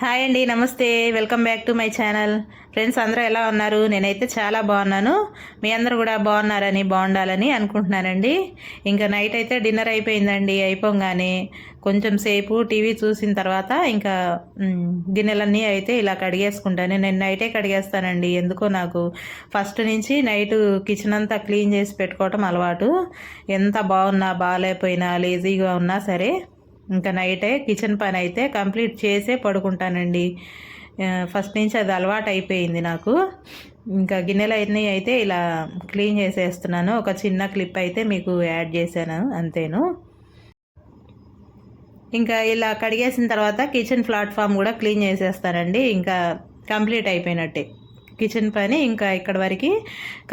Hi అండి నమస్తే. Welcome back to my channel. Friends అందరూ ఎలా ఉన్నారు? నేనైతే చాలా బాగున్నాను. మీ అందరూ కూడా బాగున్నారని బాగుండాలని అనుకుంటున్నానండి. ఇంకా నైట్ అయితే డిన్నర్ అయిపోయిందండి అయిపోగానే కొంచెం సేపు టీవీ చూసిన తర్వాత ఇంకా గిన్నెలన్నీ అయితే ఇలా కడిగేసుకుంటాను. నేను నైటే కడిగేస్తానండి ఎందుకో నాకు ఫస్ట్ నుంచి నైట్ కిచెన్ అంతా క్లీన్ చేసి పెట్టుకోవటం అలవాటు. ఎంత బాగున్నా బాగాలేకపోయినా లేజీగా ఉన్నా సరే ఇంకా నైటే కిచెన్ పని అయితే కంప్లీట్ చేసే పడుకుంటానండి. ఫస్ట్ నుంచి అది అలవాటు అయిపోయింది నాకు. ఇంకా గిన్నెలు అన్నీ అయితే ఇలా క్లీన్ చేసేస్తున్నాను. ఒక చిన్న క్లిప్ అయితే మీకు యాడ్ చేశాను అంతేను. ఇంకా ఇలా కడిగేసిన తర్వాత కిచెన్ ప్లాట్ఫామ్ కూడా క్లీన్ చేసేస్తానండి. ఇంకా కంప్లీట్ అయిపోయినట్టే కిచెన్ పని ఇంకా ఇక్కడ వరకు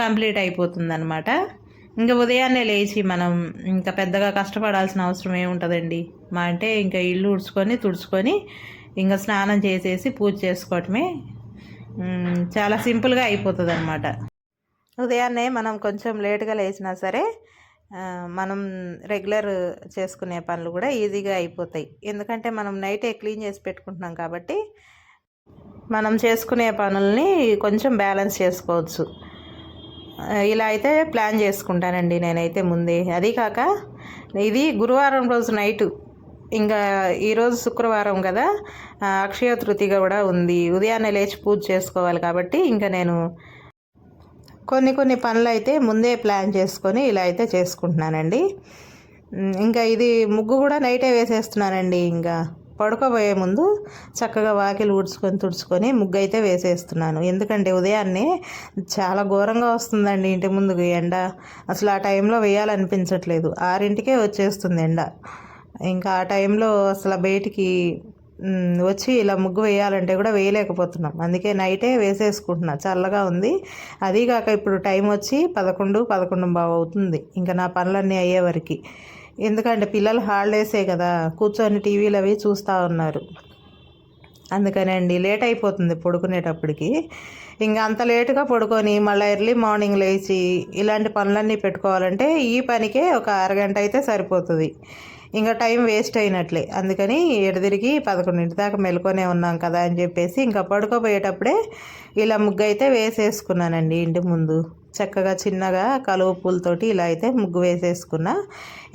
కంప్లీట్ అయిపోతుంది ఇంకా ఉదయాన్నే లేచి మనం ఇంకా పెద్దగా కష్టపడాల్సిన అవసరం ఏముంటుందండి? మా అంటే ఇంకా ఇల్లు ఉడ్చుకొని తుడుచుకొని ఇంకా స్నానం చేసేసి పూజ చేసుకోవటమే చాలా సింపుల్గా అయిపోతుంది అనమాట ఉదయాన్నే మనం కొంచెం లేట్గా లేచినా సరే మనం రెగ్యులర్ చేసుకునే పనులు కూడా ఈజీగా అయిపోతాయి. ఎందుకంటే మనం నైటే క్లీన్ చేసి పెట్టుకుంటున్నాం కాబట్టి మనం చేసుకునే పనుల్ని కొంచెం బ్యాలెన్స్ చేసుకోవచ్చు. ఇలా అయితే ప్లాన్ చేసుకుంటానండి నేనైతే ముందే. అది కాక ఇది గురువారం రోజు నైటు. ఇంకా ఈరోజు శుక్రవారం కదా అక్షయ తృతీయ కూడా ఉంది. ఉదయాన్నే లేచి పూజ చేసుకోవాలి కాబట్టి ఇంకా నేను కొన్ని కొన్ని పనులు అయితే ముందే ప్లాన్ చేసుకొని ఇలా అయితే చేసుకుంటున్నానండి. ఇంకా ఇది ముగ్గు కూడా నైటే వేసేస్తున్నానండి ఇంకా. పడుకోబోయే ముందు చక్కగా వాకిలు ఊడ్చుకొని తుడుచుకొని ముగ్గు అయితే వేసేస్తున్నాను. ఎందుకంటే ఉదయాన్నే చాలా ఘోరంగా వస్తుందండి ఇంటి ముందుకు ఎండ. అసలు ఆ టైంలో వేయాలనిపించట్లేదు. ఆరింటికే వచ్చేస్తుంది ఎండ. ఇంకా ఆ టైంలో అసలు బయటికి వచ్చి ఇలా ముగ్గు వేయాలంటే కూడా వేయలేకపోతున్నాం. అందుకే నైటే వేసేసుకుంటున్నా. చల్లగా ఉంది. అదీ కాక ఇప్పుడు టైం వచ్చి పదకొండు పదకొండు బావు అవుతుంది. ఇంకా నా పనులన్నీ అయ్యేవరకు ఎందుకంటే పిల్లలు హాలిడేసే కదా కూర్చొని టీవీలు అవి చూస్తూ ఉన్నారు. అందుకనండి లేట్ అయిపోతుంది పడుకునేటప్పటికి. ఇంకా అంత లేటుగా పడుకొని మళ్ళీ ఎర్లీ మార్నింగ్ లేచి ఇలాంటి పనులన్నీ పెట్టుకోవాలంటే ఈ పనికే ఒక అరగంట అయితే సరిపోతుంది. ఇంకా టైం వేస్ట్ అయినట్లే. అందుకని ఎడదిరిగి పదకొండింటి దాకా మెలుకొనే ఉన్నాం కదా అని చెప్పేసి ఇంకా పడుకోబోయేటప్పుడే ఇలా ముగ్గు అయితే వేసేసుకున్నానండి ఇంటి ముందు. చక్కగా చిన్నగా కలువ పూలతోటి ఇలా అయితే ముగ్గు వేసేసుకున్నా.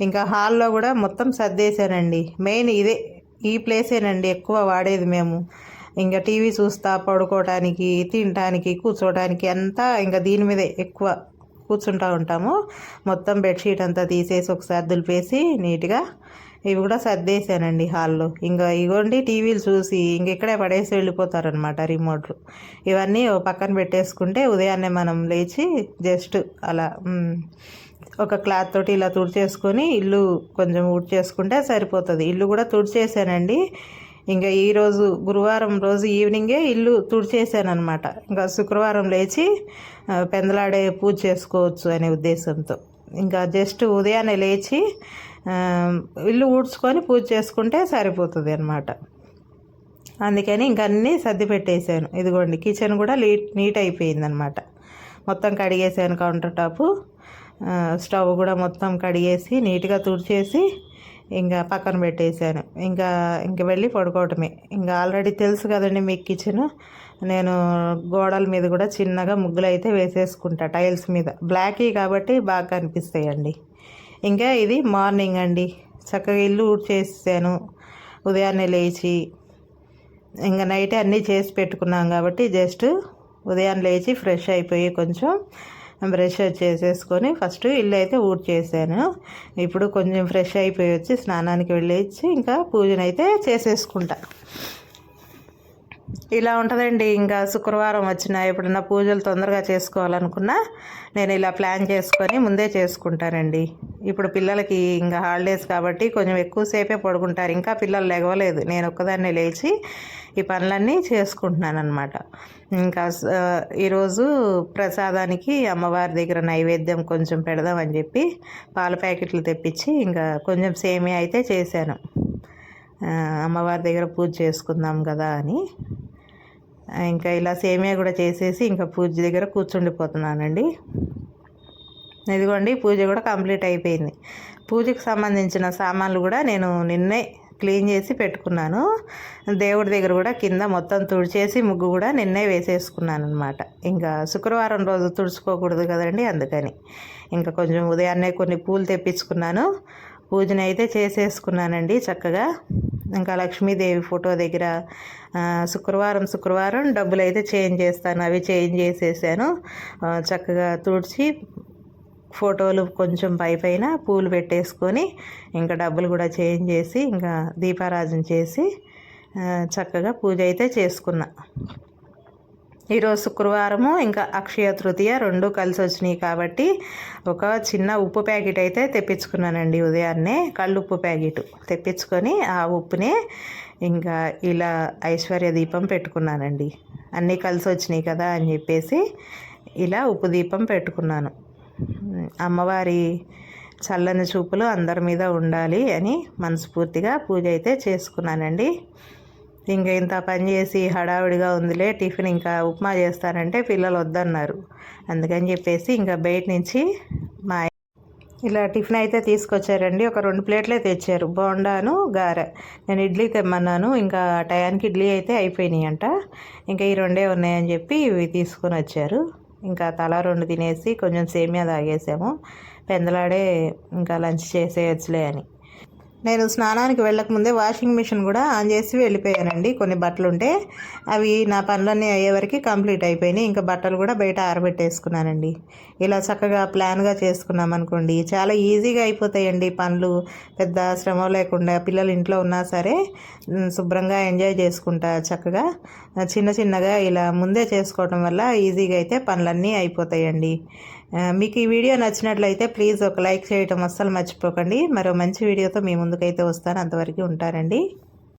ఇంకా హాల్లో కూడా మొత్తం సర్దేశానండి. మెయిన్ ఇదే ఈ ప్లేసేనండి ఎక్కువ వాడేది మేము. ఇంకా టీవీ చూస్తా పడుకోవటానికి తినటానికి కూర్చోవడానికి అంతా ఇంకా దీని మీదే ఎక్కువ కూర్చుంటూ ఉంటాము. మొత్తం బెడ్షీట్ అంతా తీసేసి ఒకసారి దులిపేసి నీట్గా ఇవి కూడా సర్దేశానండి హాల్లో. ఇంకా ఇగోండి టీవీలు చూసి ఇంక ఇక్కడే పడేసి వెళ్ళిపోతారనమాట రిమోట్లు. ఇవన్నీ ఓ పక్కన పెట్టేసుకుంటే ఉదయాన్నే మనం లేచి జస్ట్ అలా ఒక క్లాత్ తోటి ఇలా తుడిచేసుకొని ఇల్లు కొంచెం ఊడ్చేసుకుంటే సరిపోతుంది. ఇల్లు కూడా తుడిచేసానండి ఇంకా ఈరోజు గురువారం రోజు ఈవినింగే ఇల్లు తుడిచేసాను అనమాట ఇంకా శుక్రవారం లేచి పెందలాడే పూజ చేసుకోవచ్చు అనే ఉద్దేశంతో. ఇంకా జస్ట్ ఉదయాన్నే లేచి ఇల్లు ఊడ్చుకొని పూజ చేసుకుంటే సరిపోతుంది అనమాట అందుకని ఇంక అన్నీ సర్ది పెట్టేశాను. ఇదిగోండి కిచెన్ కూడా నీట్ నీట్ అయిపోయిందనమాట మొత్తం కడిగేసాను కౌంటర్ టాపు స్టవ్ కూడా మొత్తం కడిగేసి నీట్గా తుడిచేసి ఇంకా పక్కన పెట్టేశాను. ఇంకా ఇంక వెళ్ళి పడుకోవటమే. ఇంకా ఆల్రెడీ తెలుసు కదండి మీకు కిచెన్. నేను గోడల మీద కూడా చిన్నగా ముగ్గులు అయితే వేసేసుకుంటా టైల్స్ మీద. బ్లాకీ కాబట్టి బాగా కనిపిస్తాయండి. ఇంకా ఇది మార్నింగ్ అండి. చక్కగా ఇల్లు ఊడ్చేసాను ఉదయాన్నే లేచి ఇంకా నైటే అన్నీ చేసి పెట్టుకున్నాం కాబట్టి జస్ట్ ఉదయం లేచి ఫ్రెష్ అయిపోయి కొంచెం బ్రష్ చేసేసుకొని ఫస్ట్ ఇల్లు అయితే ఊడ్ చేశాను ఇప్పుడు కొంచెం ఫ్రెష్ అయిపోయి వచ్చి స్నానానికి వెళ్ళేసి ఇంకా పూజనైతే చేసేసుకుంటా. ఇలా ఉంటుందండి. ఇంకా శుక్రవారం వచ్చిన ఎప్పుడన్నా పూజలు తొందరగా చేసుకోవాలనుకున్నా నేను ఇలా ప్లాన్ చేసుకొని ముందే చేసుకుంటానండి. ఇప్పుడు పిల్లలకి ఇంకా హాలిడేస్ కాబట్టి కొంచెం ఎక్కువసేపే పడుకుంటారు. ఇంకా పిల్లలు లెగవలేదు నేను ఒక్కదాన్నే లేచి ఈ పనులన్నీ చేసుకుంటున్నాను అనమాట ఇంకా స- ఈరోజు ప్రసాదానికి అమ్మవారి దగ్గర నైవేద్యం కొంచెం పెడదామని చెప్పి పాల ప్యాకెట్లు తెప్పించి ఇంకా కొంచెం సేమియా అయితే చేశాను. అమ్మవారి దగ్గర పూజ చేసుకుందాం కదా అని. ఇంకా ఇలా సేమియా కూడా చేసేసి ఇంకా పూజ దగ్గర కూర్చుండిపోతున్నానండి. ఇదిగోండి పూజ కూడా కంప్లీట్ అయిపోయింది. పూజకు సంబంధించిన సామాన్లు కూడా నేను నిన్నే క్లీన్ చేసి పెట్టుకున్నాను. దేవుడి దగ్గర కూడా కింద మొత్తం తుడిచేసి ముగ్గు కూడా నిన్నే వేసేసుకున్నాను అనమాట ఇంకా శుక్రవారం రోజు తుడుచుకోకూడదు కదండి అందుకని. ఇంకా కొంచెం ఉదయాన్నే కొన్ని పూలు తెప్పించుకున్నాను. పూజన అయితే చేసేసుకున్నానండి చక్కగా. ఇంకా లక్ష్మీదేవి ఫోటో దగ్గర శుక్రవారం శుక్రవారం డబ్బులు అయితే చేంజ్ చేస్తాను అవి చేంజ్ చేసేసాను. చక్కగా తుడిచి ఫోటోలు కొంచెం పై పైన పూలు పెట్టేసుకొని ఇంకా డబ్బులు కూడా చేంజ్ చేసి ఇంకా దీపారాజన చేసి చక్కగా పూజ అయితే చేసుకున్నా. ఈరోజు శుక్రవారము ఇంకా అక్షయ తృతీయ రెండు కలిసి వచ్చినాయి కాబట్టి ఒక చిన్న ఉప్పు ప్యాకెట్ అయితే తెప్పించుకున్నానండి ఉదయాన్నే. కళ్ళుప్పు ప్యాకెట్ తెప్పించుకొని ఆ ఉప్పునే ఇంకా ఇలా ఐశ్వర్య దీపం పెట్టుకున్నానండి. అన్నీ కలిసి వచ్చినాయి కదా అని చెప్పేసి ఇలా ఉప్పు దీపం పెట్టుకున్నాను. అమ్మవారి చల్లని చూపులు అందరి మీద ఉండాలి అని మనస్ఫూర్తిగా పూజ అయితే చేసుకున్నానండి. ఇంకా ఇంత పని చేసి హడావిడిగా ఉందిలే టిఫిన్ ఇంకా ఉప్మా చేస్తానంటే పిల్లలు వద్దన్నారు. అందుకని చెప్పేసి ఇంకా బయట నుంచి మా ఇలా టిఫిన్ అయితే తీసుకొచ్చారండి. ఒక రెండు ప్లేట్లే తెచ్చారు. బోండాను గారె. నేను ఇడ్లీ తెమ్మన్నాను. ఇంకా టయానికి ఇడ్లీ అయితే అయిపోయినాయి అంట ఇంకా ఈ రెండే ఉన్నాయని చెప్పి ఇవి తీసుకొని వచ్చారు. ఇంకా తలా రెండు తినేసి కొంచెం సేమియా తాగేసాము. పెందలాడే ఇంకా లంచ్ చేసేయచ్చులే అని. నేను స్నానానికి వెళ్ళకముందే వాషింగ్ మిషన్ కూడా ఆన్ చేసి వెళ్ళిపోయానండి. కొన్ని బట్టలు ఉంటే అవి నా పనులన్నీ అయ్యేవరకు కంప్లీట్ అయిపోయినాయి. ఇంకా బట్టలు కూడా బయట ఆరబెట్టేసుకున్నానండి. ఇలా చక్కగా ప్లాన్గా చేసుకున్నాం అనుకోండి చాలా ఈజీగా అయిపోతాయండి పనులు. పెద్ద శ్రమ లేకుండా పిల్లలు ఇంట్లో ఉన్నా సరే శుభ్రంగా ఎంజాయ్ చేసుకుంటా చక్కగా చిన్న చిన్నగా ఇలా ముందే చేసుకోవడం వల్ల ఈజీగా అయితే పనులన్నీ అయిపోతాయండి. మీకు ఈ వీడియో నచ్చినట్లయితే ప్లీజ్ ఒక లైక్ చేయటం అస్సలు మర్చిపోకండి. మరో మంచి వీడియోతో మీ ముందుకైతే వస్తాను. అంతవరకు ఉంటానండి